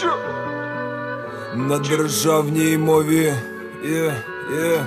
Чо? На державній мові є, є.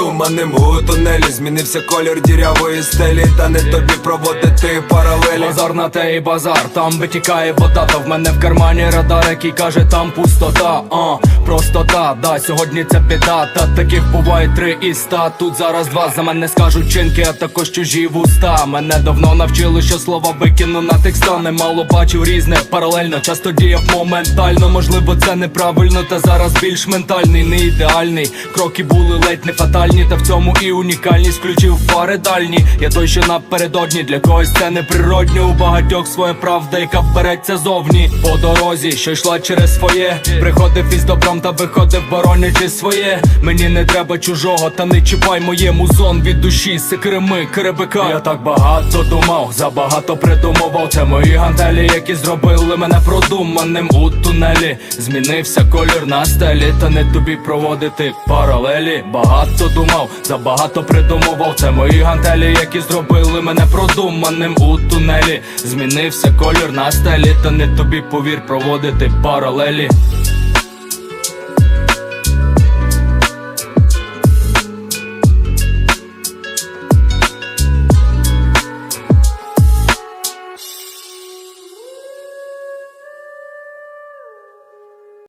У тунелі змінився колір дірявої стелі. Та не тобі проводити паралелі. Базар на те і базар, там витікає вода, та в мене в кармані радар, який каже, там пустота, а простота, да, сьогодні це біда, та таких буває три і ста. Тут зараз два за мене скажуть чинки, а також чужі вуста. Мене давно навчили, що слова викину на текста Немало бачив різне, паралельно, часто діяв моментально. Можливо, це неправильно, та зараз більш ментальний, не ідеальний. Кроки були ледь не фатальні, та в цьому і унікальність включив фари дальні. Я той, що напередодні, для когось це неприродньо. У багатьох своя правда, яка береться зовні. По дорозі, що йшла через своє. Приходив із добром та виходив, боронячи своє. Мені не треба чужого, та не чіпай моє музон від душі, секреми, керебика. Я так багато думав, забагато придумував. Це мої гантелі, які зробили мене продуманим у тунелі. Змінився колір на стелі, та не тобі проводити паралелі. Багато думав, забагато придумував. Це мої гантелі, які зробили мене продуманим у тунелі. Змінився колір на стелі, та не тобі повір проводити паралелі.